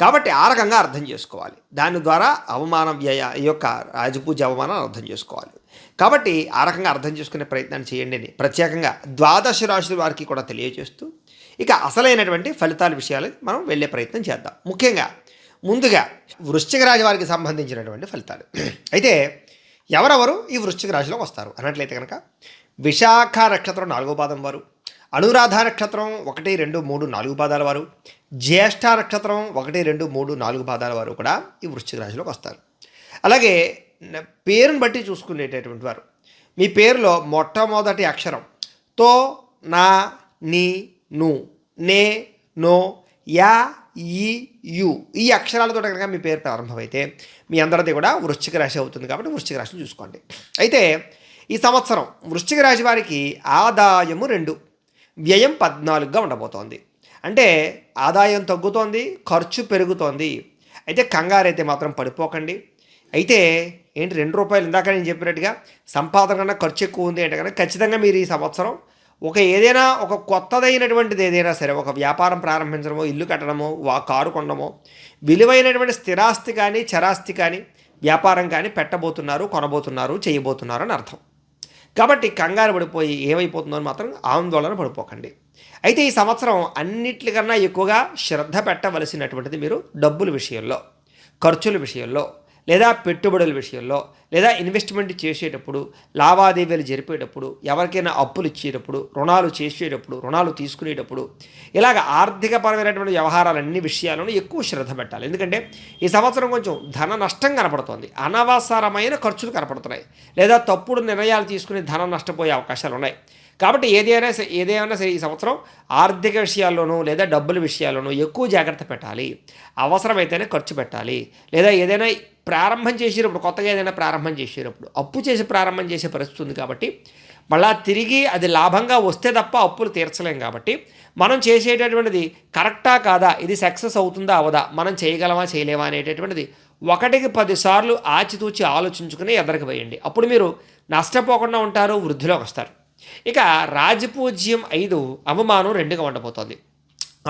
కాబట్టి ఆ రకంగా అర్థం చేసుకోవాలి. దాని ద్వారా అవమానం వ్యయ ఈ యొక్క రాజపూజ అవమానాన్ని అర్థం చేసుకోవాలి. కాబట్టి ఆ రకంగా అర్థం చేసుకునే ప్రయత్నాన్ని చేయండి అని ప్రత్యేకంగా ద్వాదశ రాశుల వారికి కూడా తెలియజేస్తూ ఇక అసలైనటువంటి ఫలితాల విషయాలు మనం వెళ్ళే ప్రయత్నం చేద్దాం. ముఖ్యంగా ముందుగా వృశ్చిక రాశి వారికి సంబంధించినటువంటి ఫలితాలు. అయితే ఎవరెవరు ఈ వృశ్చిక రాశిలోకి వస్తారు? అన్నట్లయితే కనుక విశాఖ నక్షత్రం నాలుగో పాదం వారు అనురాధ నక్షత్రం ఒకటి రెండు మూడు నాలుగు పాదాల వారు జ్యేష్ఠ నక్షత్రం ఒకటి రెండు మూడు నాలుగు పాదాల వారు కూడా ఈ వృశ్చిక రాశిలోకి వస్తారు. అలాగే పేరును పేరుని బట్టి చూసుకునేటటువంటి వారు. మీ పేరులో మొట్టమొదటి అక్షరం తో నా నీ ను నే నో యా ఈ యు ఈ అక్షరాలతో కనుక మీ పేరు ప్రారంభమైతే మీ అందరిది కూడా వృశ్చిక రాశి అవుతుంది కాబట్టి వృశ్చిక రాశిని చూసుకోండి. అయితే ఈ సంవత్సరం వృశ్చిక రాశి వారికి ఆదాయము రెండు వ్యయం పద్నాలుగుగా ఉండబోతోంది. అంటే ఆదాయం తగ్గుతోంది ఖర్చు పెరుగుతోంది. అయితే కంగారైతే మాత్రం పడిపోకండి. అయితే ఏంటి రెండు రూపాయలు ఇందాక నేను చెప్పినట్టుగా సంపాదన కన్నా ఖర్చు ఎక్కువ ఉంది అంటే కనుక ఖచ్చితంగా మీరు ఈ సంవత్సరం ఒక ఏదైనా ఒక కొత్తదైనటువంటిది ఏదైనా సరే ఒక వ్యాపారం ప్రారంభించడమో ఇల్లు కట్టడమో వా కారు కొనడమో విలువైనటువంటి స్థిరాస్తి కానీ చరాస్తి కానీ వ్యాపారం కానీ పెట్టబోతున్నారు కొనబోతున్నారు చేయబోతున్నారు అని అర్థం. కాబట్టి కంగారు పడిపోయి ఏమైపోతుందో అని మాత్రం ఆందోళన పడిపోకండి. అయితే ఈ సంవత్సరం అన్నిటికన్నా ఎక్కువగా శ్రద్ధ పెట్టవలసినటువంటిది మీరు డబ్బుల విషయంలో ఖర్చుల విషయంలో లేదా పెట్టుబడుల విషయంలో లేదా ఇన్వెస్ట్మెంట్ చేసేటప్పుడు లావాదేవీలు జరిపేటప్పుడు ఎవరికైనా అప్పులు ఇచ్చేటప్పుడు రుణాలు చేసేటప్పుడు రుణాలు తీసుకునేటప్పుడు ఇలాగ ఆర్థికపరమైనటువంటి వ్యవహారాలన్ని విషయాలను ఎక్కువ శ్రద్ధ పెట్టాలి. ఎందుకంటే ఈ సంవత్సరం కొంచెం ధన నష్టం కనపడుతోంది. అనవసరమైన ఖర్చులు కనపడుతున్నాయి. లేదా తప్పుడు నిర్ణయాలు తీసుకుని ధనం నష్టపోయే అవకాశాలు ఉన్నాయి. కాబట్టి ఏదైనా సరే ఏదైనా సరే ఈ సంవత్సరం ఆర్థిక విషయాల్లోనూ లేదా డబ్బుల విషయాల్లోనూ ఎక్కువ జాగ్రత్త పెట్టాలి. అవసరమైతేనే ఖర్చు పెట్టాలి. లేదా ఏదైనా ప్రారంభం చేసేటప్పుడు కొత్తగా ఏదైనా ప్రారంభం చేసేటప్పుడు అప్పు చేసి ప్రారంభం చేసే పరిస్థితి ఉంది కాబట్టి మళ్ళా తిరిగి అది లాభంగా వస్తే తప్ప అప్పులు తీర్చలేం కాబట్టి మనం చేసేటటువంటిది కరెక్టా కాదా ఇది సక్సెస్ అవుతుందా అవదా మనం చేయగలమా చేయలేమా అనేటటువంటిది ఒకటికి పదిసార్లు ఆచితూచి ఆలోచించుకుని ఎదరికి వేయండి. అప్పుడు మీరు నష్టపోకుండా ఉంటారు వృద్ధిలోకి వస్తారు. ఇక రాజపూజ్యం ఐదు అవమానం రెండుగా ఉండబోతోంది.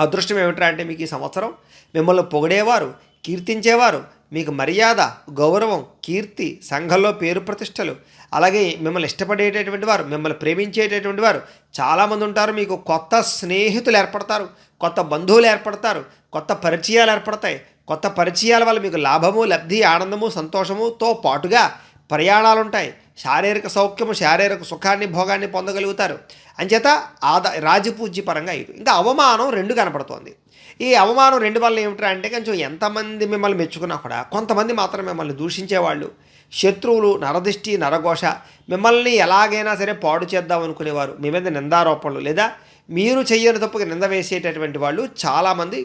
అదృష్టం ఏమిట్రా అంటే మీకు ఈ సంవత్సరం మిమ్మల్ని పొగిడేవారు కీర్తించేవారు మీకు మర్యాద గౌరవం కీర్తి సంఘంలో పేరు ప్రతిష్టలు అలాగే మిమ్మల్ని ఇష్టపడేటటువంటి వారు మిమ్మల్ని ప్రేమించేటటువంటి వారు చాలామంది ఉంటారు మీకు కొత్త స్నేహితులు ఏర్పడతారు కొత్త బంధువులు ఏర్పడతారు కొత్త పరిచయాలు ఏర్పడతాయి కొత్త పరిచయాల వల్ల మీకు లాభము లబ్ధి ఆనందము సంతోషముతో పాటుగా ప్రయాణాలు ఉంటాయి. శారీరక సౌఖ్యము శారీరక సుఖాన్ని భోగాన్ని పొందగలుగుతారు. అంచేత ఆదా రాజపూజ్య పరంగా ఇది ఇంకా అవమానం రెండు కనపడుతోంది. ఈ అవమానం రెండు వల్ల ఏమిట్రా అంటే కొంచెం ఎంతమంది మిమ్మల్ని మెచ్చుకున్నా కూడా కొంతమంది మాత్రం మిమ్మల్ని దూషించేవాళ్ళు. శత్రువులు నరదిష్టి నరఘోష మిమ్మల్ని ఎలాగైనా సరే పాడు చేద్దాం అనుకునేవారు. మీ మీద నిందారోపణలు లేదా మీరు చెయ్యని తప్పుకి నింద వేసేటటువంటి వాళ్ళు చాలామంది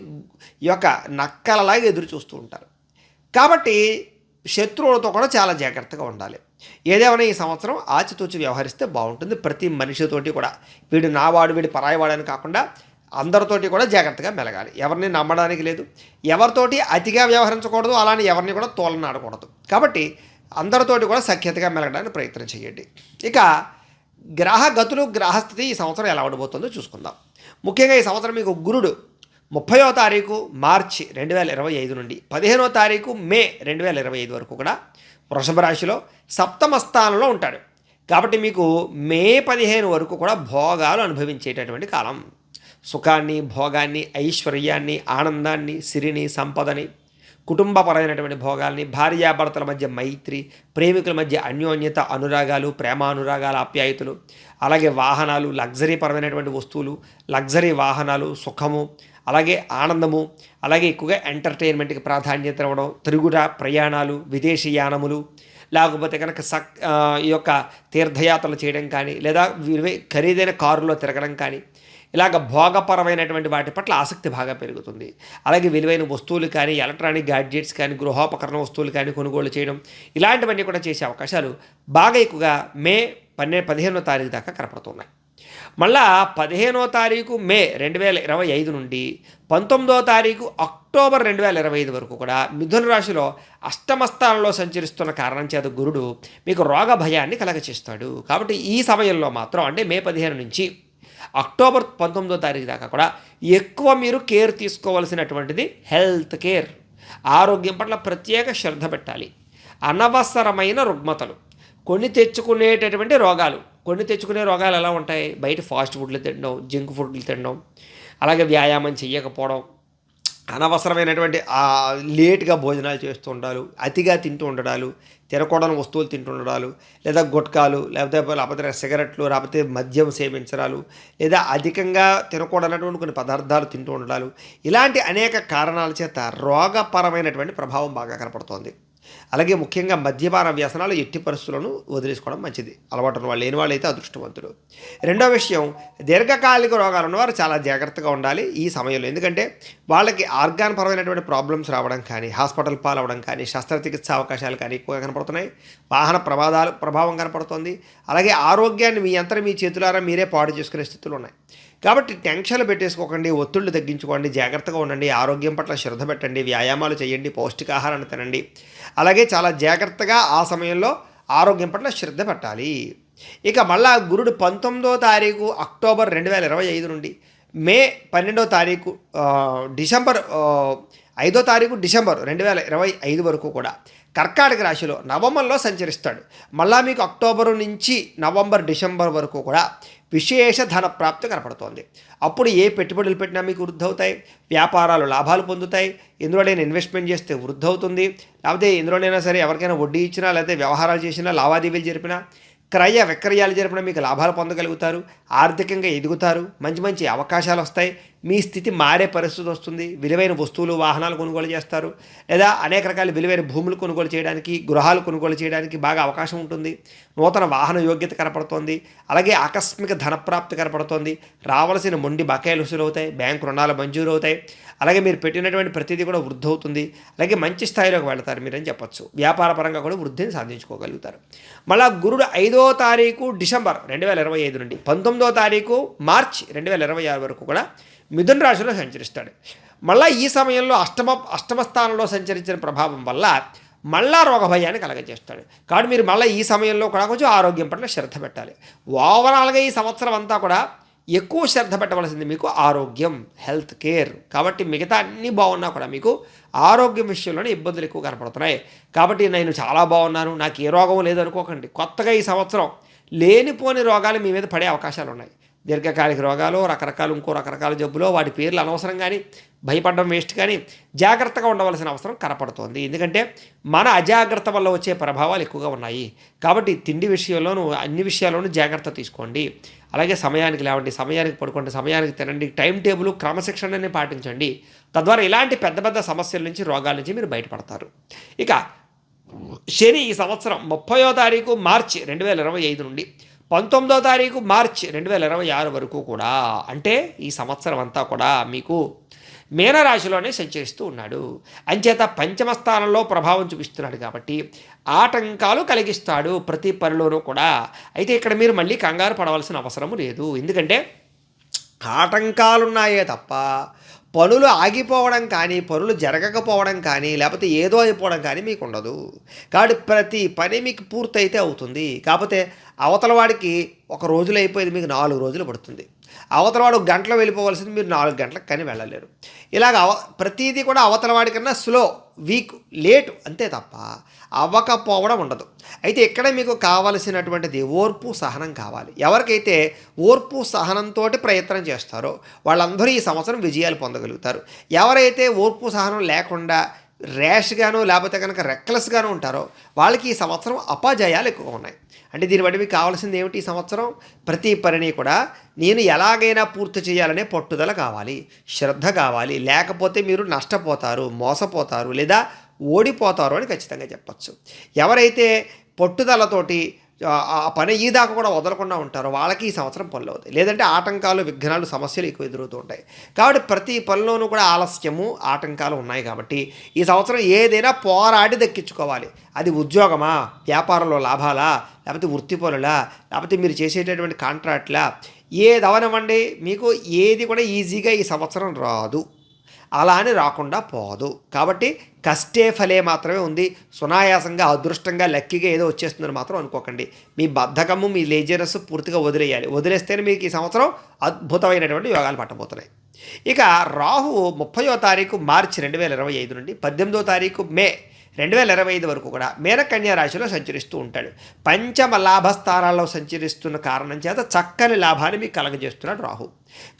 ఈ యొక్క నక్కలలాగా ఎదురు చూస్తూ ఉంటారు. కాబట్టి శత్రువులతో కూడా చాలా జాగ్రత్తగా ఉండాలి. ఏదేమైనా ఈ సంవత్సరం ఆచితూచి వ్యవహరిస్తే బాగుంటుంది. ప్రతి మనిషితోటి కూడా వీడు నావాడు వీడు పరాయివాడు అని కాకుండా అందరితోటి కూడా జాగ్రత్తగా మెలగాలి. ఎవరిని నమ్మడానికి లేదు. ఎవరితోటి అతిగా వ్యవహరించకూడదు. అలానే ఎవరిని కూడా తోలనాడకూడదు. కాబట్టి అందరితోటి కూడా సఖ్యతగా మెలగడానికి ప్రయత్నం చేయండి. ఇక గ్రహ గతులు గ్రహస్థితి ఈ సంవత్సరం ఎలా ఉండబోతుందో చూసుకుందాం. ముఖ్యంగా ఈ సంవత్సరం మీకు గురుడు ముప్పయో తారీఖు మార్చి రెండు వేల ఇరవై ఐదు నుండి పదిహేనో తారీఖు మే రెండు వేల ఇరవై ఐదు వరకు కూడా వృషభ రాశిలో సప్తమ స్థానంలో ఉంటాడు. కాబట్టి మీకు మే పదిహేను వరకు కూడా భోగాలు అనుభవించేటటువంటి కాలం. సుఖాన్ని భోగాన్ని ఐశ్వర్యాన్ని ఆనందాన్ని సిరిని సంపదని కుటుంబపరమైనటువంటి భోగాల్ని భార్యాభర్తల మధ్య మైత్రి ప్రేమికుల మధ్య అన్యోన్యత అనురాగాలు ప్రేమానురాగాల ఆప్యాయతలు అలాగే వాహనాలు లగ్జరీ పరమైనటువంటి వస్తువులు లగ్జరీ వాహనాలు సుఖము అలాగే ఆనందము అలాగే ఎక్కువగా ఎంటర్టైన్మెంట్కి ప్రాధాన్యత ఇవ్వడం తిరుగుట ప్రయాణాలు విదేశీయానములు లేకపోతే కనుక సక్ ఈ యొక్క తీర్థయాత్రలు చేయడం కానీ లేదా ఖరీదైన కారులో తిరగడం కానీ ఇలాగ భోగపరమైనటువంటి వాటి పట్ల ఆసక్తి బాగా పెరుగుతుంది. అలాగే విలువైన వస్తువులు కానీ ఎలక్ట్రానిక్ గాడ్జెట్స్ కానీ గృహోపకరణ వస్తువులు కానీ కొనుగోలు చేయడం ఇలాంటివన్నీ కూడా చేసే అవకాశాలు బాగా ఎక్కువగా మే పన్నె పదిహేనో తారీఖు దాకా కనపడుతున్నాయి. మళ్ళా పదిహేనో తారీఖు మే రెండు వేల ఇరవై ఐదు నుండి పంతొమ్మిదో తారీఖు అక్టోబర్ రెండు వేల ఇరవై ఐదు వరకు కూడా మిథున రాశిలో అష్టమస్థానంలో సంచరిస్తున్న కారణం చేత గురుడు మీకు రోగ భయాన్ని కలగచేస్తాడు. కాబట్టి ఈ సమయంలో మాత్రం అంటే మే పదిహేను నుంచి అక్టోబర్ పంతొమ్మిదో తారీఖు దాకా కూడా ఎక్కువ మీరు కేర్ తీసుకోవాల్సినటువంటిది హెల్త్ కేర్. ఆరోగ్యం పట్ల ప్రత్యేక శ్రద్ధ పెట్టాలి. అనవసరమైన రుగ్మతలు కొన్ని తెచ్చుకునేటటువంటి రోగాలు. కొన్ని తెచ్చుకునే రోగాలు ఎలా ఉంటాయి? బయట ఫాస్ట్ ఫుడ్లు తినడం జంక్ ఫుడ్లు తినడం అలాగే వ్యాయామం చేయకపోవడం అనవసరమైనటువంటి లేట్గా భోజనాలు చేస్తూ ఉండాలి అతిగా తింటూ ఉండడాలు తినకూడని వస్తువులు తింటూ ఉండడాలు లేదా గుట్కాలు లేకపోతే లేకపోతే సిగరెట్లు లేకపోతే మద్యం సేవించడాలు లేదా అధికంగా తినకూడనటువంటి కొన్ని పదార్థాలు తింటూ ఉండడాలు ఇలాంటి అనేక కారణాల చేత రోగపరమైనటువంటి ప్రభావం బాగా కనపడుతోంది. అలాగే ముఖ్యంగా మద్యపాన వ్యసనాలు ఎట్టి పరిస్థితులను వదిలేసుకోవడం మంచిది. అలవాటు ఉన్న వాళ్ళు లేని వాళ్ళైతే అదృష్టవంతులు. రెండో విషయం దీర్ఘకాలిక రోగాలు ఉన్నవారు చాలా జాగ్రత్తగా ఉండాలి ఈ సమయంలో. ఎందుకంటే వాళ్ళకి ఆర్గాన్ పరమైనటువంటి ప్రాబ్లమ్స్ రావడం కానీ హాస్పిటల్ పాలవడం కానీ శస్త్రచికిత్స అవకాశాలు కానీ ఎక్కువగా కనపడుతున్నాయి. వాహన ప్రమాదాలు ప్రభావం కనపడుతుంది. అలాగే ఆరోగ్యాన్ని మీ అంతా మీ చేతులారా మీరే పాడు చేసుకునే స్థితులు ఉన్నాయి. కాబట్టి టెన్షన్లు పెట్టేసుకోకండి ఒత్తిళ్ళు తగ్గించుకోండి జాగ్రత్తగా ఉండండి ఆరోగ్యం పట్ల శ్రద్ధ పెట్టండి వ్యాయామాలు చేయండి పౌష్టికాహారాన్ని తినండి. అలాగే చాలా జాగ్రత్తగా ఆ సమయంలో ఆరోగ్యం పట్ల శ్రద్ధ పెట్టాలి. ఇక మళ్ళా గురుడు పంతొమ్మిదో తారీఖు అక్టోబర్ రెండు వేల ఇరవై ఐదు నుండి మే పన్నెండో తారీఖు డిసెంబర్ ఐదో తారీఖు డిసెంబర్ రెండు వేల ఇరవై ఐదు వరకు కూడా కర్కాటక రాశిలో నవంబర్లో సంచరిస్తాడు. మళ్ళా మీకు అక్టోబరు నుంచి నవంబర్ డిసెంబర్ వరకు కూడా విశేష ధన ప్రాప్తి కనపడుతోంది. అప్పుడు ఏ పెట్టుబడులు పెట్టినా మీకు వృద్ధి అవుతాయి వ్యాపారాలు లాభాలు పొందుతాయి. ఇందులోనైనా ఇన్వెస్ట్మెంట్ చేస్తే వృద్ధి అవుతుంది లేకపోతే ఇందులోనైనా సరే ఎవరికైనా వడ్డీ ఇచ్చినా లేకపోతే వ్యవహారాలు చేసినా లావాదేవీలు జరిపినా క్రయ విక్రయాలు జరిపిన మీకు లాభాలు పొందగలుగుతారు. ఆర్థికంగా ఎదుగుతారు. మంచి మంచి అవకాశాలు వస్తాయి. మీ స్థితి మారే పరిస్థితి వస్తుంది. విలువైన వస్తువులు వాహనాలు కొనుగోలు చేస్తారు. లేదా అనేక రకాల విలువైన భూములు కొనుగోలు చేయడానికి గృహాలు కొనుగోలు చేయడానికి బాగా అవకాశం ఉంటుంది. నూతన వాహన యోగ్యత కనపడుతోంది. అలాగే ఆకస్మిక ధనప్రాప్తి కనపడుతోంది. రావాల్సిన మొండి బకాయిలు వసూలు అవుతాయి బ్యాంకు రుణాలు మంజూరు అవుతాయి అలాగే మీరు పెట్టినటువంటి ప్రతిదీ కూడా వృద్ధి అవుతుంది. అలాగే మంచి స్థాయిలోకి వెళతారు మీరని చెప్పొచ్చు. వ్యాపార పరంగా కూడా వృద్ధిని సాధించుకోగలుగుతారు. మళ్ళా గురుడు ఐదో తారీఖు డిసెంబర్ రెండు వేల ఇరవై ఐదు నుండి పంతొమ్మిదో తారీఖు మార్చ్ రెండు వేల ఇరవై ఆరు వరకు కూడా మిథున రాశిలో సంచరిస్తాడు. మళ్ళా ఈ సమయంలో అష్టమ అష్టమ స్థానంలో సంచరించిన ప్రభావం వల్ల మళ్ళా రోగ భయాన్ని కలగజేస్తాడు. కాబట్టి మీరు మళ్ళీ ఈ సమయంలో కూడా కొంచెం ఆరోగ్యం పట్ల శ్రద్ధ పెట్టాలి. ఓవరాల్గా ఈ సంవత్సరం అంతా కూడా ఎక్కువ శ్రద్ధ పెట్టవలసింది మీకు ఆరోగ్యం హెల్త్ కేర్. కాబట్టి మిగతా అన్నీ బాగున్నా కూడా మీకు ఆరోగ్యం విషయంలోనే ఇబ్బందులు ఎక్కువ కనపడుతున్నాయి. కాబట్టి నేను చాలా బాగున్నాను నాకు ఏ రోగం లేదు అనుకోకండి కొత్తగా ఈ సంవత్సరం లేనిపోని రోగాలు మీ మీద పడే అవకాశాలు ఉన్నాయి. దీర్ఘకాలిక రోగాలు రకరకాలు ఇంకో రకరకాల జబ్బులు వాటి పేర్లు అనవసరం కానీ భయపడడం వేస్ట్ కానీ జాగ్రత్తగా ఉండవలసిన అవసరం కనపడుతోంది. ఎందుకంటే మన అజాగ్రత్త వల్ల వచ్చే ప్రభావాలు ఎక్కువగా ఉన్నాయి. కాబట్టి తిండి విషయంలోనూ అన్ని విషయాల్లోనూ జాగ్రత్త తీసుకోండి. అలాగే సమయానికి లేవండి సమయానికి పడుకోండి సమయానికి తినండి టైం టేబుల్ క్రమశిక్షణని పాటించండి. తద్వారా ఇలాంటి పెద్ద పెద్ద సమస్యల నుంచి రోగాల నుంచి మీరు బయటపడతారు. ఇక శని ఈ సంవత్సరం ముప్పయో తారీఖు మార్చి రెండు వేల ఇరవై ఐదు నుండి పంతొమ్మిదో తారీఖు మార్చ్ రెండు వేల ఇరవై ఆరు వరకు కూడా అంటే ఈ సంవత్సరం అంతా కూడా మీకు మీనరాశిలోనే సంచరిస్తూ ఉన్నాడు. అంచేత పంచమ స్థానంలో ప్రభావం చూపిస్తున్నాడు కాబట్టి ఆటంకాలు కలిగిస్తాడు ప్రతి పనిలోనూ కూడా. అయితే ఇక్కడ మీరు మళ్ళీ కంగారు పడవలసిన అవసరం లేదు. ఎందుకంటే ఆటంకాలున్నాయే తప్ప పనులు ఆగిపోవడం కానీ పనులు జరగకపోవడం కానీ లేకపోతే ఏదో అయిపోవడం కానీ మీకు ఉండదు కాబట్టి ప్రతి పని మీకు పూర్తయితే అవుతుంది. కాకపోతే అవతల వాడికి ఒక రోజులో అయిపోయేది మీకు నాలుగు రోజులు పడుతుంది. అవతలవాడు గంటలో వెళ్ళిపోవలసింది మీరు నాలుగు గంటలకు కానీ వెళ్ళలేరు. ఇలాగ అవ ప్రతిదీ కూడా అవతల వాడికన్నా స్లో వీక్ లేట్ అంతే తప్ప అవ్వకపోవడం ఉండదు. అయితే ఇక్కడ మీకు కావలసినటువంటిది ఓర్పు సహనం కావాలి. ఎవరికైతే ఓర్పు సహనంతో ప్రయత్నం చేస్తారో వాళ్ళందరూ ఈ సంవత్సరం విజయాలు పొందగలుగుతారు. ఎవరైతే ఓర్పు సహనం లేకుండా ర్యాష్గాను లేకపోతే కనుక రెక్లెస్గాను ఉంటారో వాళ్ళకి ఈ సంవత్సరం అపజయాలు ఎక్కువ ఉన్నాయి. అంటే దీన్ని బట్టి మీకు కావాల్సింది ఏమిటి ఈ సంవత్సరం? ప్రతి పనిని కూడా నేను ఎలాగైనా పూర్తి చేయాలనే పట్టుదల కావాలి శ్రద్ధ కావాలి. లేకపోతే మీరు నష్టపోతారు మోసపోతారు లేదా ఓడిపోతారు అని ఖచ్చితంగా చెప్పచ్చు. ఎవరైతే పట్టుదలతోటి ఆ పని ఈ దాకా కూడా వదలకుండా ఉంటారు. వాళ్ళకి ఈ సంవత్సరం పనులు అవుతాయి. లేదంటే ఆటంకాలు విఘ్నాలు సమస్యలు ఎక్కువ ఎదురవుతూ ఉంటాయి. కాబట్టి ప్రతి పనిలోనూ కూడా ఆలస్యము ఆటంకాలు ఉన్నాయి కాబట్టి ఈ సంవత్సరం ఏదైనా పోరాడి దక్కించుకోవాలి. అది ఉద్యోగమా? వ్యాపారంలో లాభాలా? లేకపోతే వృత్తి పనులా? లేకపోతే మీరు చేసేటటువంటి కాంట్రాక్ట్లా? ఏది అవనివ్వండి మీకు ఏది కూడా ఈజీగా ఈ సంవత్సరం రాదు. అలా అని రాకుండా పోదు. కాబట్టి కష్టే ఫలే మాత్రమే ఉంది. సునాయాసంగా అదృష్టంగా లక్కీగా ఏదో వచ్చేస్తుందని మాత్రం అనుకోకండి. మీ బద్ధకము మీ లేజినెస్ పూర్తిగా వదిలేయాలి. వదిలేస్తేనే మీకు ఈ సంవత్సరం అద్భుతమైనటువంటి యోగాలు పట్టబోతున్నాయి. ఇక రాహు ముప్పయో తారీఖు మార్చి రెండు వేల ఇరవై ఐదు నుండి పద్దెనిమిదో తారీఖు మే రెండు వేల ఇరవై ఐదు వరకు కూడా మేనకన్యా రాశిలో సంచరిస్తూ ఉంటాడు. పంచమ లాభ స్థానాల్లో సంచరిస్తున్న కారణం చేత చక్కని లాభాన్ని మీకు కలగజేస్తున్నాడు రాహు.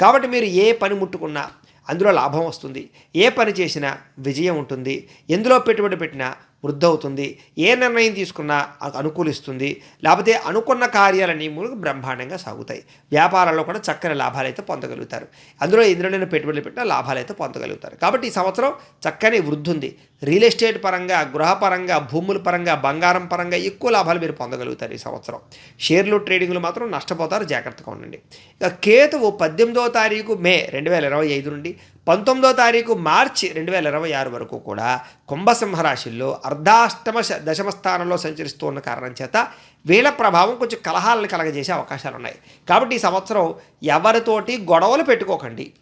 కాబట్టి మీరు ఏ పని ముట్టుకున్నా అందులో లాభం వస్తుంది. ఏ పని చేసినా విజయం ఉంటుంది. ఎందులో పెట్టుబడి పెట్టినా వృద్ధవుతుంది. ఏ నిర్ణయం తీసుకున్నా అనుకూలిస్తుంది. లేకపోతే అనుకున్న కార్యాలన్నీ మూడు బ్రహ్మాండంగా సాగుతాయి. వ్యాపారాల్లో కూడా చక్కని లాభాలు అయితే పొందగలుగుతారు. అందులో ఇంద్రుడైన పెట్టుబడులు పెట్టిన లాభాలు అయితే పొందగలుగుతారు. కాబట్టి ఈ సంవత్సరం చక్కని వృద్ధి ఉంది రియల్ ఎస్టేట్ పరంగా గృహపరంగా భూముల పరంగా బంగారం పరంగా ఎక్కువ లాభాలు మీరు పొందగలుగుతారు ఈ సంవత్సరం. షేర్లు ట్రేడింగ్లు మాత్రం నష్టపోతారు. జాగ్రత్తగా ఉండండి. ఇక కేతువు పద్దెనిమిదో తారీఖు మే రెండు వేల ఇరవై ఐదు నుండి పంతొమ్మిదో తారీఖు మార్చి రెండు వేల ఇరవై ఆరు వరకు కూడా కుంభసింహరాశిలో అర్ధాష్టమ శ- దశమ స్థానంలో సంచరిస్తూ ఉన్న కారణం చేత వీళ్ళ ప్రభావం కొంచెం కలహాలను కలగజేసే అవకాశాలు ఉన్నాయి. కాబట్టి ఈ సంవత్సరం ఎవరితోటి గొడవలు పెట్టుకోకండి.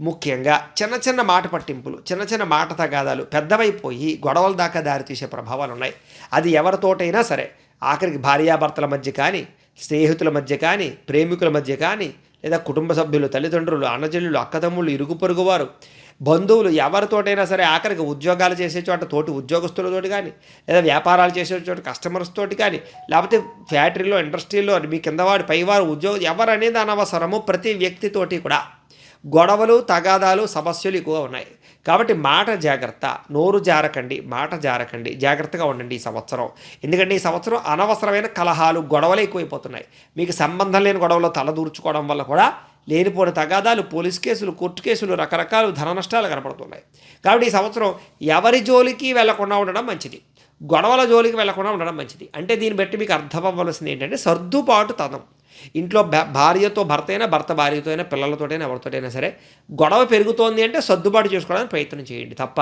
ముఖ్యంగా చిన్న చిన్న మాట పట్టింపులు చిన్న చిన్న మాట తగాదాలు పెద్దవైపోయి గొడవల దాకా దారితీసే ప్రభావాలు ఉన్నాయి. అది ఎవరితోటైనా సరే. ఆఖరికి భార్యాభర్తల మధ్య కానీ స్నేహితుల మధ్య కానీ ప్రేమికుల మధ్య కానీ లేదా కుటుంబ సభ్యులు తల్లిదండ్రులు అన్నజల్లులు అక్కతమ్ముళ్ళు ఇరుగు పొరుగువారు బంధువులు ఎవరితోటైనా సరే ఆఖరికి ఉద్యోగాలు చేసే చోట తోటి ఉద్యోగస్తులతోటి కానీ లేదా వ్యాపారాలు చేసే చోట కస్టమర్స్ తోటి కానీ లేకపోతే ఫ్యాక్టరీలో ఇండస్ట్రీలో మీ కిందవాడు పైవారు ఉద్యోగం ఎవరనేది అనవసరము ప్రతి వ్యక్తితోటి కూడా. గొడవలు తగాదాలు సమస్యలు ఎక్కువ ఉన్నాయి. కాబట్టి మాట జాగ్రత్త నోరు జారకండి మాట జారకండి జాగ్రత్తగా ఉండండి ఈ సంవత్సరం. ఎందుకంటే ఈ సంవత్సరం అనవసరమైన కలహాలు గొడవలు ఎక్కువైపోతున్నాయి. మీకు సంబంధం లేని గొడవలో తలదూర్చుకోవడం వల్ల కూడా లేనిపోని తగాదాలు పోలీస్ కేసులు కోర్టు కేసులు రకరకాల ధన నష్టాలు కనపడుతున్నాయి. కాబట్టి ఈ సంవత్సరం ఎవరి జోలికి వెళ్ళకుండా ఉండడం మంచిది. గొడవల జోలికి వెళ్ళకుండా ఉండడం మంచిది. అంటే దీన్ని బట్టి మీకు అర్థం ఏంటంటే సర్దుబాటు తదం ఇంట్లో భా- భార్యతో భర్త అయినా భర్త భార్యతో అయినా పిల్లలతోటైనా ఎవరితోటైనా సరే గొడవ పెరుగుతోంది అంటే సర్దుబాటు చేసుకోవడానికి ప్రయత్నం చేయండి తప్ప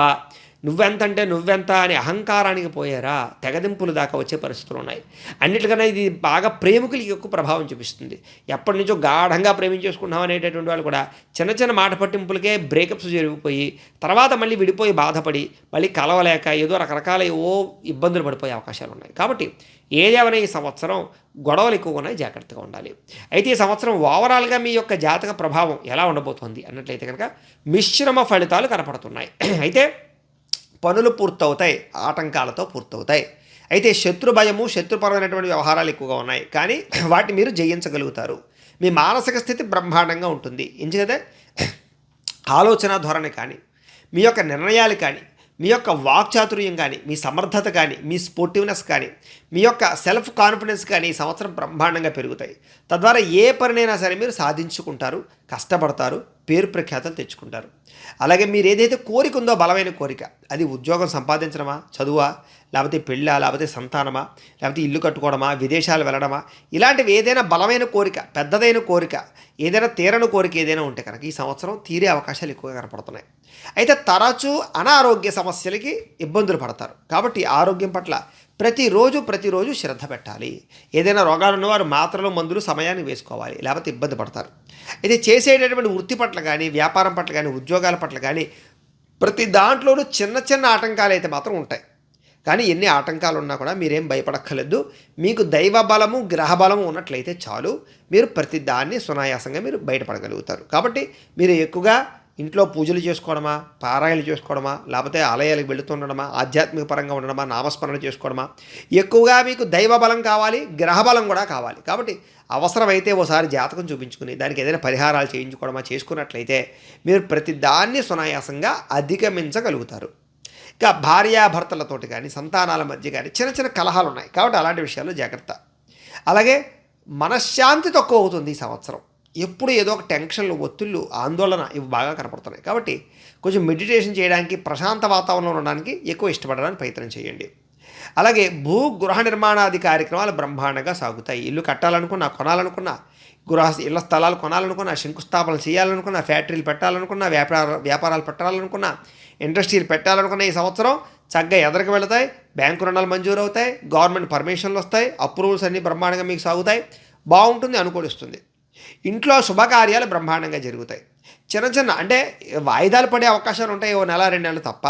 నువ్వెంతంటే నువ్వెంత అని అహంకారానికి పోయారా తెగదింపులు దాకా వచ్చే పరిస్థితులు ఉన్నాయి. అన్నిటికన్నా ఇది బాగా ప్రేమికులకి ఎక్కువ ప్రభావం చూపిస్తుంది. ఎప్పటి నుంచో గాఢంగా ప్రేమించేసుకుంటున్నాం అనేటటువంటి వాళ్ళు కూడా చిన్న చిన్న మాట పట్టింపులకే బ్రేకప్స్ జరిగిపోయి తర్వాత మళ్ళీ విడిపోయి బాధపడి మళ్ళీ కలవలేక ఏదో రకరకాల ఏవో ఇబ్బందులు పడిపోయే అవకాశాలు ఉన్నాయి. కాబట్టి ఏదేమైనా ఈ సంవత్సరం గొడవలు ఎక్కువగా ఉన్నాయి జాగ్రత్తగా ఉండాలి. అయితే ఈ సంవత్సరం ఓవరాల్గా మీ యొక్క జాతక ప్రభావం ఎలా ఉండబోతోంది అన్నట్లయితే కనుక మిశ్రమ ఫలితాలు కనపడుతున్నాయి. అయితే పనులు పూర్తవుతాయి ఆటంకాలతో పూర్తవుతాయి. అయితే శత్రు భయము శత్రుపరమైనటువంటి వ్యవహారాలు ఎక్కువగా ఉన్నాయి. కానీ వాటిని మీరు జయించగలుగుతారు. మీ మానసిక స్థితి బ్రహ్మాండంగా ఉంటుంది. ఎందుకంటే ఆలోచన ధోరణి కానీ మీ యొక్క నిర్ణయాలు కానీ మీ యొక్క వాక్చాతుర్యం కానీ మీ సమర్థత కానీ మీ స్పోర్టివ్నెస్ కానీ మీ యొక్క సెల్ఫ్ కాన్ఫిడెన్స్ కానీ ఈ సంవత్సరం బ్రహ్మాండంగా పెరుగుతాయి. తద్వారా ఏ పనినైనా సరే మీరు సాధించుకుంటారు. కష్టపడతారు పేరు ప్రఖ్యాతలు తెచ్చుకుంటారు. అలాగే మీరు ఏదైతే కోరిక ఉందో బలమైన కోరిక అది ఉద్యోగం సంపాదించడమా చదువా లేకపోతే పెళ్ళా లేకపోతే సంతానమా లేకపోతే ఇల్లు కట్టుకోవడమా విదేశాలు వెళ్ళడమా ఇలాంటివి ఏదైనా బలమైన కోరిక పెద్దదైన కోరిక ఏదైనా తీరని కోరిక ఏదైనా ఉంటే కనుక ఈ సంవత్సరం తీరే అవకాశాలు ఎక్కువగా కనపడుతున్నాయి. అయితే తరచూ అనారోగ్య సమస్యలకి ఇబ్బందులు పడతారు. కాబట్టి ఆరోగ్యం పట్ల ప్రతిరోజు ప్రతిరోజు శ్రద్ధ పెట్టాలి. ఏదైనా రోగాలు ఉన్నవారు మాత్రలు మందులు సమయాన్ని వేసుకోవాలి. లేకపోతే ఇబ్బంది పడతారు. అయితే చేసేటటువంటి వృత్తి పట్ల కానీ వ్యాపారం పట్ల కానీ ఉద్యోగాల పట్ల కానీ ప్రతి దాంట్లోనూ చిన్న చిన్న ఆటంకాలు అయితే మాత్రం ఉంటాయి. కానీ ఎన్ని ఆటంకాలు ఉన్నా కూడా మీరేం భయపడక్కర్లేదు. మీకు దైవ బలము గ్రహ బలము ఉన్నట్లయితే చాలు. మీరు ప్రతి దాన్ని సునాయాసంగా మీరు బయటపడగలుగుతారు. కాబట్టి మీరు ఎక్కువగా ఇంట్లో పూజలు చేసుకోవడమా పారాయణలు చేసుకోవడమా లేకపోతే ఆలయాలకు వెళుతుండడమా ఆధ్యాత్మిక పరంగా ఉండడమా నామస్మరణ చేసుకోవడమా? ఎక్కువగా మీకు దైవ బలం కావాలి గ్రహ బలం కూడా కావాలి. కాబట్టి అవసరమైతే ఓసారి జాతకం చూపించుకుని దానికి ఏదైనా పరిహారాలు చేయించుకోవడమా చేసుకున్నట్లయితే మీరు ప్రతి దాన్ని సునాయాసంగా అధిగమించగలుగుతారు. ఇక భార్యాభర్తలతోటి కానీ సంతానాల మధ్య కానీ చిన్న చిన్న కలహాలు ఉన్నాయి కాబట్టి అలాంటి విషయాల్లో జాగ్రత్త. అలాగే మనశ్శాంతి తక్కువ అవుతుంది ఈ సంవత్సరం. ఎప్పుడు ఏదో ఒక టెన్షన్లు ఒత్తిళ్ళు ఆందోళన ఇవి బాగా కనపడుతున్నాయి. కాబట్టి కొంచెం మెడిటేషన్ చేయడానికి ప్రశాంత వాతావరణంలో ఉండడానికి ఎక్కువ ఇష్టపడడానికి ప్రయత్నం చేయండి. అలాగే భూ గృహ నిర్మాణాది కార్యక్రమాలు బ్రహ్మాండంగా సాగుతాయి. ఇల్లు కట్టాలనుకున్నా కొనాలనుకున్నా గృహ ఇళ్ళ స్థలాలు కొనాలనుకున్నా శంకుస్థాపన చేయాలనుకున్నా ఫ్యాక్టరీలు పెట్టాలనుకున్నా వ్యాపార వ్యాపారాలు పెట్టాలనుకున్నా ఇండస్ట్రీలు పెట్టాలనుకున్న ఈ సంవత్సరం చక్కగా ఎదరికి వెళతాయి. బ్యాంకు రుణాలు మంజూరు అవుతాయి గవర్నమెంట్ పర్మిషన్లు వస్తాయి. అప్రూవల్స్ అన్నీ బ్రహ్మాండంగా మీకు సాగుతాయి. బాగుంటుంది అనుకూలిస్తుంది. ఇంట్లో శుభకార్యాలు బ్రహ్మాండంగా జరుగుతాయి. చిన్న చిన్న అంటే వాయిదాలు పడే అవకాశాలు ఉంటాయి ఓ నెల రెండు నెలలు తప్ప.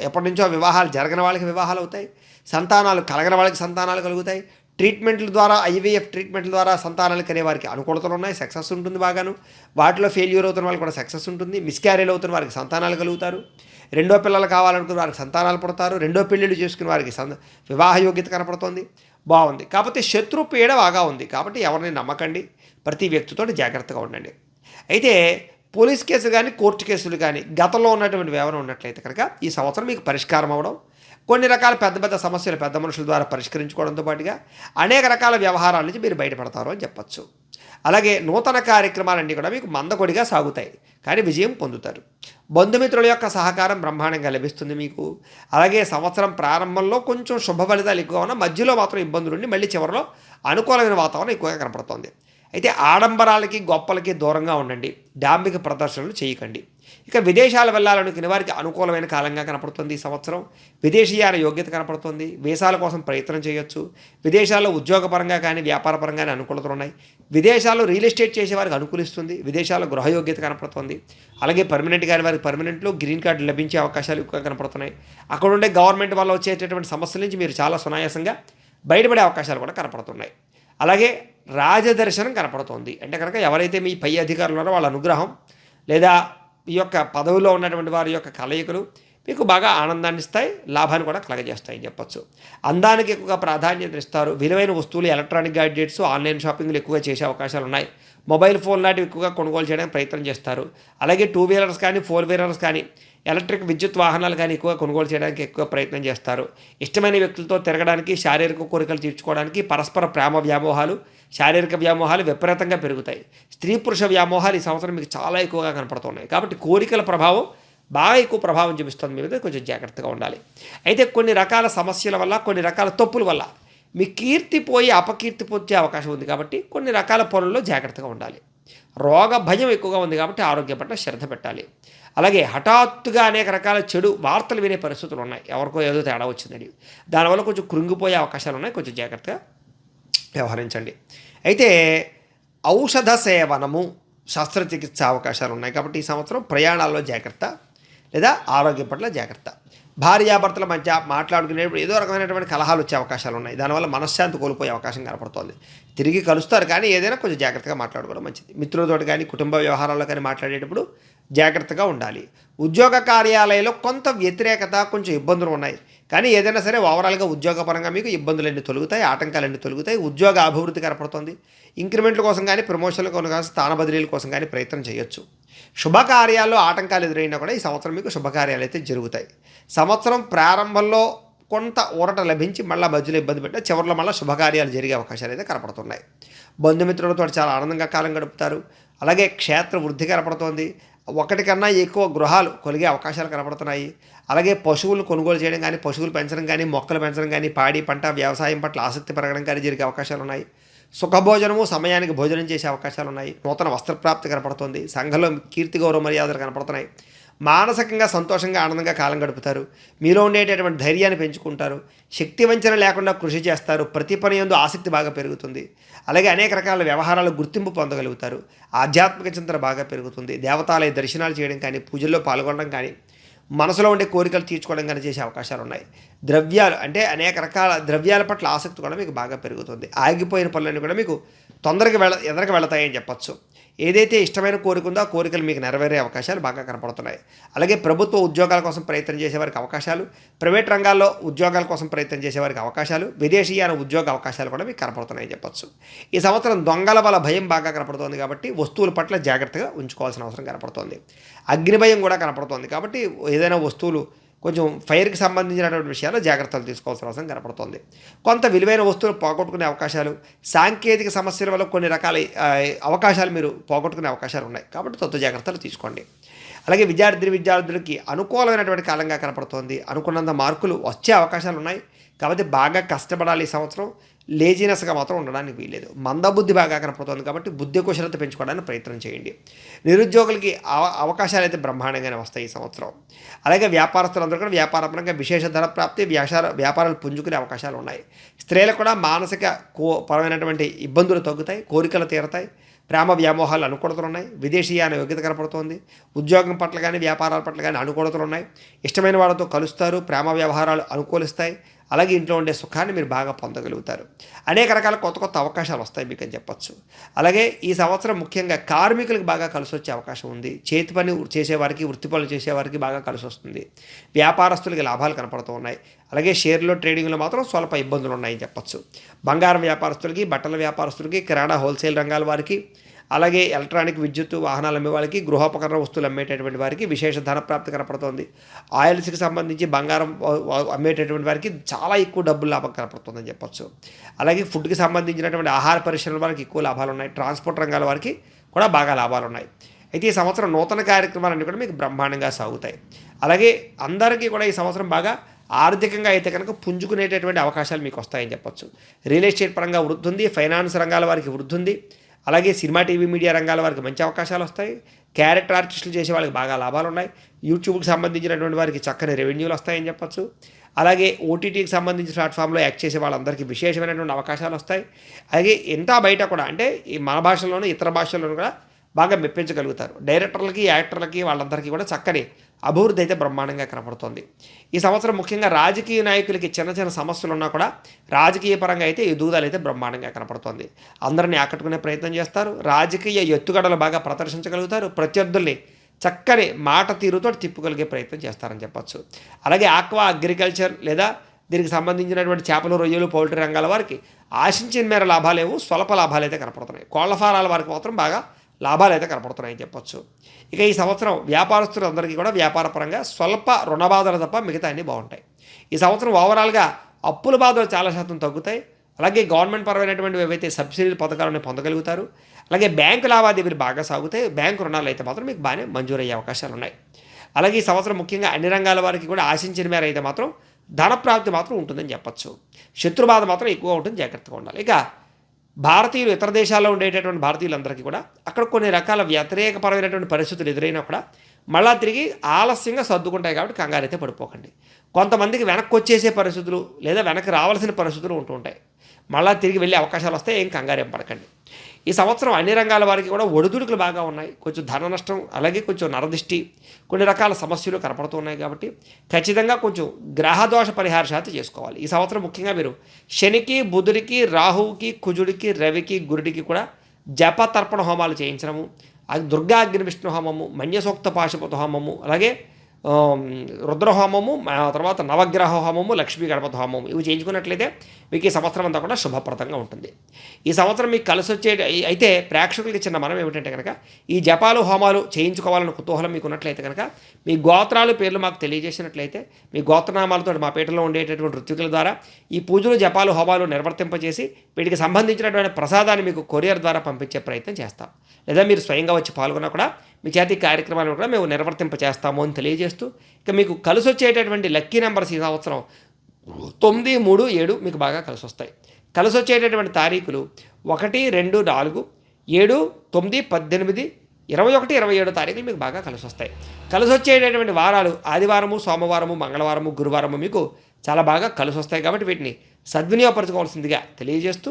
ఎప్పటి నుంచో వివాహాలు జరగని వాళ్ళకి వివాహాలు అవుతాయి. సంతానాలు కలగని వాళ్ళకి సంతానాలు కలుగుతాయి. ట్రీట్మెంట్ల ద్వారా ఐవీఎఫ్ ట్రీట్మెంట్ల ద్వారా సంతానాలు కనే వారికి అనుకూలతలు ఉన్నాయి సక్సెస్ ఉంటుంది బాగాను. వాటిలో ఫెయిల్యూర్ అవుతున్న వాళ్ళకి కూడా సక్సెస్ ఉంటుంది. మిస్క్యారేజ్ అవుతున్న వారికి సంతానాలు కలుగుతారు. రెండో పిల్లలు కావాలనుకున్న వారికి సంతానాలు పుడతారు. రెండో పెళ్ళిళ్ళు చేసుకున్న వారికి సంత వివాహ యోగ్యత కనపడుతోంది. బాగుంది. కాకపోతే శత్రు పీడ బాగా ఉంది. కాబట్టి ఎవరిని నమ్మకండి. ప్రతి వ్యక్తితో జాగ్రత్తగా ఉండండి. అయితే పోలీస్ కేసులు కానీ కోర్టు కేసులు కానీ గతంలో ఉన్నటువంటి వివరణ ఉన్నట్లయితే కనుక ఈ సంవత్సరం మీకు పరిష్కారం అవ్వడం కొన్ని రకాల పెద్ద పెద్ద సమస్యలు పెద్ద మనుషుల ద్వారా పరిష్కరించుకోవడంతో పాటుగా అనేక రకాల వ్యవహారాల నుంచి మీరు బయటపడతారు అని చెప్పచ్చు. అలాగే నూతన కార్యక్రమాలన్నీ కూడా మీకు మందకొడిగా సాగుతాయి. కానీ విజయం పొందుతారు. బంధుమిత్రుల యొక్క సహకారం బ్రహ్మాండంగా లభిస్తుంది మీకు. అలాగే సంవత్సరం ప్రారంభంలో కొంచెం శుభ ఫలితాలు ఎక్కువ ఉన్నా మధ్యలో మాత్రం ఇబ్బందులు ఉండి మళ్ళీ చివరిలో అనుకూలమైన వాతావరణం ఎక్కువగా కనపడుతుంది. అయితే ఆడంబరాలకి గొప్పలకి దూరంగా ఉండండి. డాంబిక ప్రదర్శనలు చేయకండి. ఇక విదేశాలు వెళ్ళాలనుకునే వారికి అనుకూలమైన కాలంగా కనపడుతుంది ఈ సంవత్సరం. విదేశీయాల యోగ్యత కనపడుతుంది. వీసాల కోసం ప్రయత్నం చేయొచ్చు. విదేశాల్లో ఉద్యోగపరంగా కానీ వ్యాపారపరంగా కానీ అనుకూలతలు ఉన్నాయి. విదేశాల్లో రియల్ ఎస్టేట్ చేసే వారికి అనుకూలిస్తుంది. విదేశాల్లో గృహయోగ్యత కనపడుతుంది. అలాగే పర్మనెంట్ కానీ వారికి పర్మనెంట్లో గ్రీన్ కార్డు లభించే అవకాశాలు ఎక్కువ కనపడుతున్నాయి. అక్కడ ఉండే గవర్నమెంట్ వల్ల వచ్చేటటువంటి సమస్యల నుంచి మీరు చాలా సునాయాసంగా బయటపడే అవకాశాలు కూడా కనపడుతున్నాయి. అలాగే రాజదర్శనం కనపడుతోంది. అంటే కనుక ఎవరైతే మీ పై అధికారులు ఉన్నారో వాళ్ళ అనుగ్రహం లేదా ఈ యొక్క పదవిలో ఉన్నటువంటి వారి యొక్క కలయికలు మీకు బాగా ఆనందాన్ని ఇస్తాయి లాభాన్ని కూడా కలగజేస్తాయని చెప్పొచ్చు. అందానికి ఎక్కువగా ప్రాధాన్యత ఇస్తారు. విలువైన వస్తువులు ఎలక్ట్రానిక్ గాడ్జెట్స్ ఆన్లైన్ షాపింగ్లు ఎక్కువగా చేసే అవకాశాలు ఉన్నాయి. మొబైల్ ఫోన్ లాంటివి ఎక్కువగా కొనుగోలు చేయడానికి ప్రయత్నం చేస్తారు. అలాగే టూ వీలర్స్ కానీ ఫోర్ వీలర్స్ కానీ ఎలక్ట్రిక్ విద్యుత్ వాహనాలు కానీ ఎక్కువ కొనుగోలు చేయడానికి ఎక్కువ ప్రయత్నం చేస్తారు. ఇష్టమైన వ్యక్తులతో తిరగడానికి శారీరక కోరికలు తీర్చుకోవడానికి పరస్పర ప్రేమ వ్యామోహాలు శారీరక వ్యామోహాలు విపరీతంగా పెరుగుతాయి. స్త్రీ పురుష వ్యామోహాలు ఈ సంవత్సరం మీకు చాలా ఎక్కువగా కనపడుతున్నాయి. కాబట్టి కోరికల ప్రభావం బాగా ఎక్కువ ప్రభావం చూపిస్తుంది మీ మీద. కొంచెం జాగ్రత్తగా ఉండాలి. అయితే కొన్ని రకాల సమస్యల వల్ల కొన్ని రకాల తప్పుల వల్ల మీ కీర్తి పోయి అపకీర్తి పొచ్చే అవకాశం ఉంది కాబట్టి కొన్ని రకాల పనుల్లో జాగ్రత్తగా ఉండాలి. రోగ భయం ఎక్కువగా ఉంది కాబట్టి ఆరోగ్యం పట్ల శ్రద్ధ పెట్టాలి. అలాగే హఠాత్తుగా అనేక రకాల చెడు వార్తలు వినే పరిస్థితులు ఉన్నాయి. ఎవరికో ఏదో తేడా వచ్చిందని దానివల్ల కొంచెం కృంగిపోయే అవకాశాలు ఉన్నాయి. కొంచెం జాగ్రత్తగా వ్యవహరించండి. అయితే ఔషధ సేవనము శస్త్రచికిత్స అవకాశాలు ఉన్నాయి కాబట్టి ఈ సంవత్సరం ప్రయాణాల్లో జాగ్రత్త లేదా ఆరోగ్యం పట్ల జాగ్రత్త. భార్యాభర్తల మధ్య మాట్లాడుకునేటప్పుడు ఏదో రకమైనటువంటి కలహాలు వచ్చే అవకాశాలు ఉన్నాయి. దానివల్ల మనశ్శాంతి కోల్పోయే అవకాశం కనపడుతోంది. తిరిగి కలుస్తారు కానీ ఏదైనా కొంచెం జాగ్రత్తగా మాట్లాడుకోవడం మంచిది. మిత్రులతో కానీ కుటుంబ వ్యవహారాల్లో కానీ మాట్లాడేటప్పుడు జాగ్రత్తగా ఉండాలి. ఉద్యోగ కార్యాలయంలో కొంత వ్యతిరేకత కొంచెం ఇబ్బందులు ఉన్నాయి. కానీ ఏదైనా సరే ఓవరాల్గా ఉద్యోగపరంగా మీకు ఇబ్బందులన్నీ తొలుగుతాయి ఆటంకాలన్నీ తొలుగుతాయి ఉద్యోగ అభివృద్ధి కనపడుతుంది. ఇంక్రిమెంట్ల కోసం కానీ ప్రమోషన్ల కోసం కానీ స్థాన బదిలీల కోసం కానీ ప్రయత్నం చేయొచ్చు. శుభకార్యాల్లో ఆటంకాలు ఎదురైనా కూడా ఈ సంవత్సరం మీకు శుభకార్యాలు అయితే జరుగుతాయి. సంవత్సరం ప్రారంభంలో కొంత ఊరట లభించి మళ్ళీ మధ్యలో ఇబ్బంది పెట్టిన చివరిలో మళ్ళీ శుభకార్యాలు జరిగే అవకాశాలు అయితే కనపడుతున్నాయి. బంధుమిత్రులతో చాలా ఆనందంగా కాలం గడుపుతారు. అలాగే క్షేత్ర వృద్ధి కనపడుతోంది. ఒకటి కన్నా ఎక్కువ గృహాలు కొలిగే అవకాశాలు కనపడుతున్నాయి. అలాగే పశువులు కొనుగోలు చేయడం కానీ పశువులు పెంచడం కానీ మొక్కలు పెంచడం కానీ పాడి పంట వ్యవసాయం పట్ల ఆసక్తి పెరగడం కానీ జరిగే అవకాశాలు ఉన్నాయి. సుఖభోజనము సమయానికి భోజనం చేసే అవకాశాలు ఉన్నాయి. నూతన వస్త్రప్రాప్తి కనపడుతుంది. సంఘంలో కీర్తి గౌరవ మర్యాదలు కనపడుతున్నాయి. మానసికంగా సంతోషంగా ఆనందంగా కాలం గడుపుతారు. మీలో ఉండేటటువంటి ధైర్యాన్ని పెంచుకుంటారు. శక్తి వంచన లేకుండా కృషి చేస్తారు. ప్రతి పని యందు ఆసక్తి బాగా పెరుగుతుంది. అలాగే అనేక రకాల వ్యవహారాలు గుర్తింపు పొందగలుగుతారు. ఆధ్యాత్మిక చింతన బాగా పెరుగుతుంది. దేవతాలయ దర్శనాలు చేయడం కానీ పూజల్లో పాల్గొనడం కానీ మనసులో ఉండే కోరికలు తీర్చుకోవడం కానీ చేసే అవకాశాలు ఉన్నాయి. ద్రవ్యాలు అంటే అనేక రకాల ద్రవ్యాల పట్ల ఆసక్తి కూడా మీకు బాగా పెరుగుతుంది. ఆగిపోయిన పనులన్నీ కూడా మీకు తొందరగా వెళ్ళ ఎదరకు వెళతాయని చెప్పచ్చు. ఏదైతే ఇష్టమైన కోరిక ఉందో ఆ కోరికలు మీకు నెరవేరే అవకాశాలు బాగా కనపడుతున్నాయి. అలాగే ప్రభుత్వ ఉద్యోగాల కోసం ప్రయత్నం చేసేవారికి అవకాశాలు ప్రైవేట్ రంగాల్లో ఉద్యోగాల కోసం ప్రయత్నం చేసేవారికి అవకాశాలు విదేశీయాన ఉద్యోగ అవకాశాలు కూడా మీకు కనపడుతున్నాయని చెప్పొచ్చు. ఈ సంవత్సరం దొంగల వల్ల భయం బాగా కనపడుతోంది కాబట్టి వస్తువుల పట్ల జాగ్రత్తగా ఉంచుకోవాల్సిన అవసరం కనపడుతోంది. అగ్ని భయం కూడా కనపడుతోంది కాబట్టి ఏదైనా వస్తువులు కొంచెం ఫైర్కి సంబంధించినటువంటి విషయాల్లో జాగ్రత్తలు తీసుకోవాల్సిన అవసరం కనపడుతోంది. కొంత విలువైన వస్తువులు పోగొట్టుకునే అవకాశాలు సాంకేతిక సమస్యల వల్ల కొన్ని రకాల అవకాశాలు మీరు పోగొట్టుకునే అవకాశాలు ఉన్నాయి. కాబట్టి తత్వ జాగ్రత్తలు తీసుకోండి. అలాగే విద్యార్థి విద్యార్థులకి అనుకూలమైనటువంటి కాలంగా కనపడుతోంది. అనుకున్నంత మార్కులు వచ్చే అవకాశాలు ఉన్నాయి. కాబట్టి బాగా కష్టపడాలి ఈ సంవత్సరం. లేజినెస్గా మాత్రం ఉండడానికి వీలేదు మందబుద్ధి బాగా కనపడుతుంది కాబట్టి బుద్ధి కుశలత పెంచుకోవడానికి ప్రయత్నం చేయండి. నిరుద్యోగులకి అవ అవకాశాలు అయితే బ్రహ్మాండంగానే వస్తాయి ఈ సంవత్సరం. అలాగే వ్యాపారస్తులందరూ కూడా వ్యాపారపరంగా విశేష ధర ప్రాప్తి వ్యాపార వ్యాపారాలు పుంజుకునే అవకాశాలు ఉన్నాయి. స్త్రీలకు కూడా మానసిక కో పరమైనటువంటి ఇబ్బందులు తగ్గుతాయి కోరికలు తీరతాయి ప్రేమ వ్యామోహాలు అనుకూలతలు ఉన్నాయి విదేశీయాన యోగ్యత కనపడుతోంది ఉద్యోగం పట్ల కానీ వ్యాపారాల పట్ల కానీ అనుకూలతలు ఉన్నాయి. ఇష్టమైన వాళ్ళతో కలుస్తారు ప్రేమ వ్యవహారాలు అనుకూలిస్తాయి అలాగే ఇంట్లో ఉండే సుఖాన్ని మీరు బాగా పొందగలుగుతారు. అనేక రకాల కొత్త కొత్త అవకాశాలు వస్తాయి మీకు అని చెప్పచ్చు. అలాగే ఈ సంవత్సరం ముఖ్యంగా కార్మికులకు బాగా కలిసి వచ్చే అవకాశం ఉంది. చేతి పని చేసేవారికి వృత్తి పనులు చేసేవారికి బాగా కలిసి వస్తుంది వ్యాపారస్తులకి లాభాలు కనపడుతూ ఉన్నాయి. అలాగే షేర్లో ట్రేడింగ్లో మాత్రం స్వల్ప ఇబ్బందులు ఉన్నాయని చెప్పొచ్చు. బంగారం వ్యాపారస్తులకి బట్టల వ్యాపారస్తులకి కిరాణా హోల్సేల్ రంగాల వారికి అలాగే ఎలక్ట్రానిక్ విద్యుత్ వాహనాలు అమ్మే వాళ్ళకి గృహోపకరణ వస్తువులు అమ్మేటటువంటి వారికి విశేష ధన ప్రాప్తి కనపడుతోంది. ఆయిల్స్కి సంబంధించి బంగారం అమ్మేటటువంటి వారికి చాలా ఎక్కువ డబ్బులు లాభం కనపడుతుందని చెప్పొచ్చు. అలాగే ఫుడ్కి సంబంధించినటువంటి ఆహార పరిశ్రమల వారికి ఎక్కువ లాభాలు ఉన్నాయి. ట్రాన్స్పోర్ట్ రంగాల వారికి కూడా బాగా లాభాలు ఉన్నాయి. అయితే ఈ సంవత్సరం నూతన కార్యక్రమాలన్నీ కూడా మీకు బ్రహ్మాండంగా సాగుతాయి. అలాగే అందరికీ కూడా ఈ సంవత్సరం బాగా ఆర్థికంగా అయితే కనుక పుంజుకునేటటువంటి అవకాశాలు మీకు వస్తాయని చెప్పొచ్చు. రియల్ ఎస్టేట్ పరంగా వృద్ధి ఉంది. ఫైనాన్స్ రంగాల వారికి వృద్ధి ఉంది. అలాగే సినిమా టీవీ మీడియా రంగాల వారికి మంచి అవకాశాలు వస్తాయి. క్యారెక్టర్ ఆర్టిస్టులు చేసే వాళ్ళకి బాగా లాభాలు ఉన్నాయి. యూట్యూబ్కి సంబంధించినటువంటి వారికి చక్కని రెవెన్యూలు వస్తాయని చెప్పొచ్చు. అలాగే ఓటీటీకి సంబంధించిన ప్లాట్ఫామ్లో యాక్ట్ చేసే వాళ్ళందరికీ విశేషమైనటువంటి అవకాశాలు వస్తాయి. అలాగే ఎంత బయట కూడా అంటే ఈ మన భాషలోనూ ఇతర భాషల్లోనూ కూడా బాగా మెప్పించగలుగుతారు. డైరెక్టర్లకి యాక్టర్లకి వాళ్ళందరికీ కూడా చక్కని అభివృద్ధి అయితే బ్రహ్మాండంగా కనపడుతుంది. ఈ సంవత్సరం ముఖ్యంగా రాజకీయ నాయకులకి చిన్న చిన్న సమస్యలు ఉన్నా కూడా రాజకీయ పరంగా అయితే ఎదుగుదల అయితే బ్రహ్మాండంగా కనపడుతుంది. అందరినీ ఆకట్టుకునే ప్రయత్నం చేస్తారు. రాజకీయ ఎత్తుగడలు బాగా ప్రదర్శించగలుగుతారు. ప్రత్యర్థుల్ని చక్కని మాట తీరుతో తిప్పుగలిగే ప్రయత్నం చేస్తారని చెప్పచ్చు. అలాగే ఆక్వా అగ్రికల్చర్ లేదా దీనికి సంబంధించినటువంటి చేపలు రొయ్యలు పౌల్ట్రీ రంగాల వారికి ఆశించిన మేర లాభాలేవు స్వల్ప లాభాలు అయితే కనపడుతున్నాయి. కోళ్ళ ఫారాల వారికి మాత్రం బాగా లాభాలు అయితే కనపడుతున్నాయని చెప్పొచ్చు. ఇక ఈ సంవత్సరం వ్యాపారస్తులందరికీ కూడా వ్యాపారపరంగా స్వల్ప రుణ బాధలు తప్ప మిగతా అన్నీ బాగుంటాయి. ఈ సంవత్సరం ఓవరాల్గా అప్పుల బాధలు చాలా శాతం తగ్గుతాయి. అలాగే గవర్నమెంట్ పరమైనటువంటి ఏవైతే సబ్సిడీ పథకాలను పొందగలుగుతారు అలాగే బ్యాంకు లావాదేవీలు బాగా సాగుతాయి. బ్యాంకు రుణాలు అయితే మాత్రం మీకు బాగానే మంజూరయ్యే అవకాశాలు ఉన్నాయి. అలాగే ఈ సంవత్సరం ముఖ్యంగా అన్ని రంగాల వారికి కూడా ఆశించిన మేర అయితే మాత్రం ధన ప్రాప్తి మాత్రం ఉంటుందని చెప్పొచ్చు. శత్రుబాధ మాత్రం ఎక్కువ ఉంటుంది. జాగ్రత్తగా ఉండాలి. ఇక భారతీయులు ఇతర దేశాల్లో ఉండేటటువంటి భారతీయులందరికీ కూడా అక్కడ కొన్ని రకాల వ్యతిరేకపరమైనటువంటి పరిస్థితులు ఎదురైనా కూడా మళ్ళా తిరిగి ఆలస్యంగా సర్దుకుంటాయి కాబట్టి కంగారు అయితే పడిపోకండి. కొంతమందికి వెనక్కి వచ్చేసే పరిస్థితులు లేదా వెనక్కి రావాల్సిన పరిస్థితులు ఉంటూ ఉంటాయి. మళ్ళా తిరిగి వెళ్ళే అవకాశాలు వస్తే ఏం కంగారు పడకండి. ఈ సంవత్సరం అన్ని రంగాల వారికి కూడా ఒడిదుడుకులు బాగా ఉన్నాయి. కొంచెం ధన నష్టం అలాగే కొంచెం నరదిష్టి కొన్ని రకాల సమస్యలు కనపడుతున్నాయి కాబట్టి ఖచ్చితంగా కొంచెం గ్రహదోష పరిహార శాంతి చేసుకోవాలి. ఈ సంవత్సరం ముఖ్యంగా మీరు శనికి బుధుడికి రాహువుకి కుజుడికి రవికి గురుడికి కూడా జప తర్పణ హోమాలు చేయించడము దుర్గా అగ్ని విష్ణు హోమము మన్యసూక్త పాశుపత హోమము అలాగే రుద్రహోమము ఆ తర్వాత నవగ్రహ హోమము లక్ష్మీ గణపతి హోమము ఇవి చేయించుకున్నట్లయితే మీకు ఈ సంవత్సరం అంతా కూడా శుభప్రదంగా ఉంటుంది. ఈ సంవత్సరం మీకు కలిసి వచ్చే అయితే ప్రేక్షకులకి చిన్న మనం ఏమిటంటే కనుక ఈ జపాలు హోమాలు చేయించుకోవాలని కుతూహలం మీకు ఉన్నట్లయితే కనుక మీ గోత్రాలు పేర్లు మాకు తెలియజేసినట్లయితే మీ గోత్రనామాలతో మా పీఠలో ఉండేటటువంటి ఋత్వికుల ద్వారా ఈ పూజలు జపాలు హోమాలు నిర్వర్తింపజేసి వీటికి సంబంధించినటువంటి ప్రసాదాన్ని మీకు కొరియర్ ద్వారా పంపించే ప్రయత్నం చేస్తాం. లేదా మీరు స్వయంగా వచ్చి పాల్గొన్నా కూడా విద్యార్థి కార్యక్రమాలు కార్యక్రమాలను కూడా మేము నిర్వర్తింప చేస్తాము అని తెలియజేస్తూ ఇక మీకు కలిసి వచ్చేటటువంటి లక్కీ నెంబర్స్ ఈ సంవత్సరం తొమ్మిది మూడు ఏడు మీకు బాగా కలిసి వస్తాయి కలిసి వచ్చేటటువంటి తారీఖులు ఒకటి రెండు నాలుగు ఏడు తొమ్మిది పద్దెనిమిది ఇరవై ఒకటి ఇరవై ఏడు తారీఖులు మీకు బాగా కలిసి వస్తాయి కలిసి వచ్చేటటువంటి వారాలు ఆదివారము సోమవారము మంగళవారము గురువారము మీకు చాలా బాగా కలిసి వస్తాయి కాబట్టి వీటిని సద్వినియోగపరచుకోవాల్సిందిగా తెలియజేస్తూ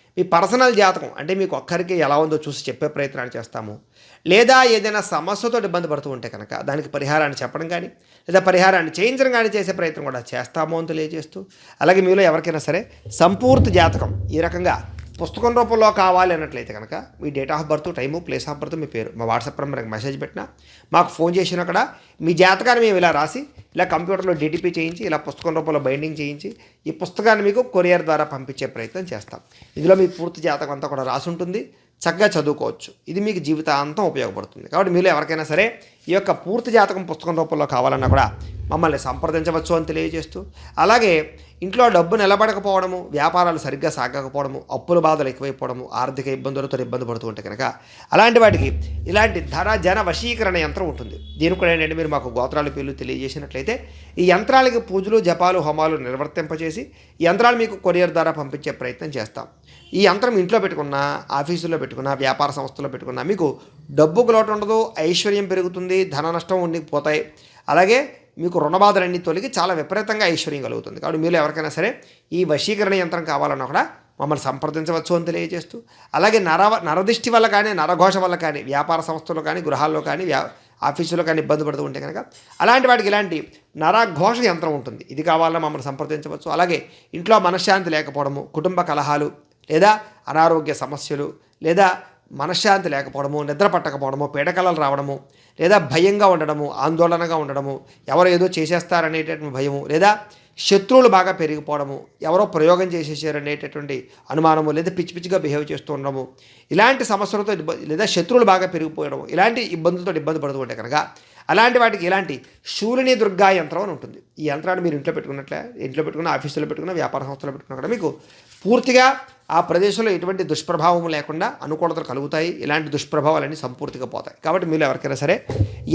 మీ పర్సనల్ జాతకం అంటే మీకు ఒక్కరికి ఎలా ఉందో చూసి చెప్పే ప్రయత్నాలు చేస్తాము. లేదా ఏదైనా సమస్యతో ఇబ్బంది పడుతూ ఉంటే కనుక దానికి పరిహారాన్ని చెప్పడం కానీ లేదా పరిహారాన్ని చేయించడం కానీ చేసే ప్రయత్నం కూడా చేస్తామో అని తెలియజేస్తూ అలాగే మీలో ఎవరికైనా సరే సంపూర్తి జాతకం ఈ రకంగా పుస్తకం రూపంలో కావాలి అన్నట్లయితే కనుక మీ date of birth time place of birth మీ పేరు మా వాట్సాప్ నెంబర్కి మెసేజ్ పెట్టినా మాకు ఫోన్ చేసినా అక్కడ మీ జాతకాన్ని మేము ఇలా రాసి ఇలా కంప్యూటర్లో డిటిపి చేయించి ఇలా పుస్తకం రూపంలో బైండింగ్ చేయించి ఈ పుస్తకాన్ని మీకు కొరియర్ ద్వారా పంపించే ప్రయత్నం చేస్తాం. ఇందులో మీ పూర్తి జాతకం అంతా కూడా రాసి ఉంటుంది. చక్కగా చదువుకోవచ్చు. ఇది మీకు జీవితాంతం ఉపయోగపడుతుంది. కాబట్టి మీరు ఎవరికైనా సరే ఈ యొక్క పూర్తి జాతకం పుస్తకం రూపంలో కావాలన్నా కూడా మమ్మల్ని సంప్రదించవచ్చు అని తెలియజేస్తూ అలాగే ఇంట్లో డబ్బు నిలబడకపోవడము వ్యాపారాలు సరిగ్గా సాగకపోవడము అప్పుల బాధలు ఎక్కువైపోవడము ఆర్థిక ఇబ్బందులతో ఇబ్బంది పడుతూ ఉంటే కనుక అలాంటి వాటికి ఇలాంటి ధన జన వశీకరణ యంత్రం ఉంటుంది. దీని కూడా ఏంటంటే మీరు మాకు గోత్రాల పేర్లు తెలియజేసినట్లయితే ఈ యంత్రాలకి పూజలు జపాలు హోమాలు నిర్వర్తింపజేసి యంత్రాలు మీకు కొరియర్ ద్వారా పంపించే ప్రయత్నం చేస్తాం. ఈ యంత్రం ఇంట్లో పెట్టుకున్నా ఆఫీసులో పెట్టుకున్నా వ్యాపార సంస్థలో పెట్టుకున్నా మీకు డబ్బుకు లోటు ఉండదు ఐశ్వర్యం పెరుగుతుంది ధన నష్టం ఉండి పోతాయి. అలాగే మీకు రుణబాధలన్నీ తొలగి చాలా విపరీతంగా ఐశ్వర్యం కలుగుతుంది. కాబట్టి మీరు ఎవరికైనా సరే ఈ వశీకరణ యంత్రం కావాలన్నా కూడా మమ్మల్ని సంప్రదించవచ్చు అని తెలియజేస్తూ అలాగే నర నరదిష్టి వల్ల కానీ నరఘోష వల్ల కానీ వ్యాపార సంస్థలు కానీ గృహాల్లో కానీ వ్యా ఆఫీసులో కానీ ఇబ్బంది పడుతూ ఉంటే కనుక అలాంటి వాటికి ఇలాంటి నరఘోష యంత్రం ఉంటుంది. ఇది కావాలన్నా మమ్మల్ని సంప్రదించవచ్చు. అలాగే ఇంట్లో మనశ్శాంతి లేకపోవడము కుటుంబ కలహాలు లేదా అనారోగ్య సమస్యలు లేదా మనశ్శాంతి లేకపోవడము నిద్ర పట్టకపోవడము పీడకలలు రావడము లేదా భయంగా ఉండడము ఆందోళనగా ఉండడము ఎవరో ఏదో చేసేస్తారనేటటువంటి భయము లేదా శత్రువులు బాగా పెరిగిపోవడము ఎవరో ప్రయోగం చేసేసారనేటటువంటి అనుమానము లేదా పిచ్చి పిచ్చిగా బిహేవ్ చేస్తూ ఉండడము ఇలాంటి సమస్యలతో లేదా శత్రువులు బాగా పెరిగిపోవడము ఇలాంటి ఇబ్బందులతో ఇబ్బంది పడుతూ ఉంటే కనుక అలాంటి వాటికి ఇలాంటి శూలిని దుర్గా యంత్రం అని ఉంటుంది. ఈ యంత్రాన్ని మీరు ఇంట్లో పెట్టుకున్నట్లే ఇంట్లో పెట్టుకున్న ఆఫీసులో పెట్టుకున్న వ్యాపార సంస్థలో పెట్టుకున్న కూడా మీకు పూర్తిగా ఆ ప్రదేశంలో ఎటువంటి దుష్ప్రభావం లేకుండా అనుకూలతలు కలుగుతాయి. ఇలాంటి దుష్ప్రభావాలన్నీ సంపూర్తిగా పోతాయి. కాబట్టి మీరు ఎవరికైనా సరే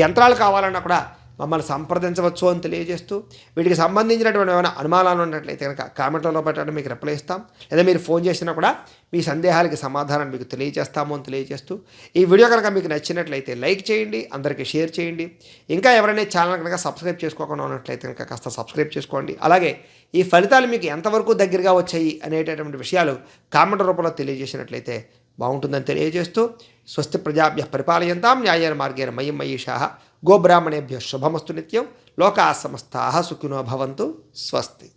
యంత్రాలు కావాలన్నా కూడా మమ్మల్ని సంప్రదించవచ్చు అని తెలియజేస్తూ వీటికి సంబంధించినటువంటి ఏమైనా అనుమానాలు ఉన్నట్లయితే కనుక కామెంట్లలో పెట్టడం మీకు రిప్లై ఇస్తాం. లేదా మీరు ఫోన్ చేసినా కూడా మీ సందేహాలకి సమాధానం మీకు తెలియజేస్తాము అని తెలియజేస్తూ ఈ వీడియో కనుక మీకు నచ్చినట్లయితే లైక్ చేయండి అందరికీ షేర్ చేయండి. ఇంకా ఎవరైనా ఛానల్ కనుక సబ్స్క్రైబ్ చేసుకోకుండా ఉన్నట్లయితే కనుక కాస్త సబ్స్క్రైబ్ చేసుకోండి. అలాగే ఈ ఫలితాలు మీకు ఎంతవరకు దగ్గరగా వచ్చాయి అనేటటువంటి విషయాలు కామెంట్ రూపంలో తెలియజేసినట్లయితే బాగుంటుందని తెలియజేస్తూ స్వస్తి ప్రజాభ్య పరిపాలయంతాం న్యాయేన మార్గేణ మయం మయీషా గోబ్రాహ్మణేభ్య శుభమస్తు నిత్యం. లోకా సమస్తా సుఖినో భవంతు. స్వస్తి.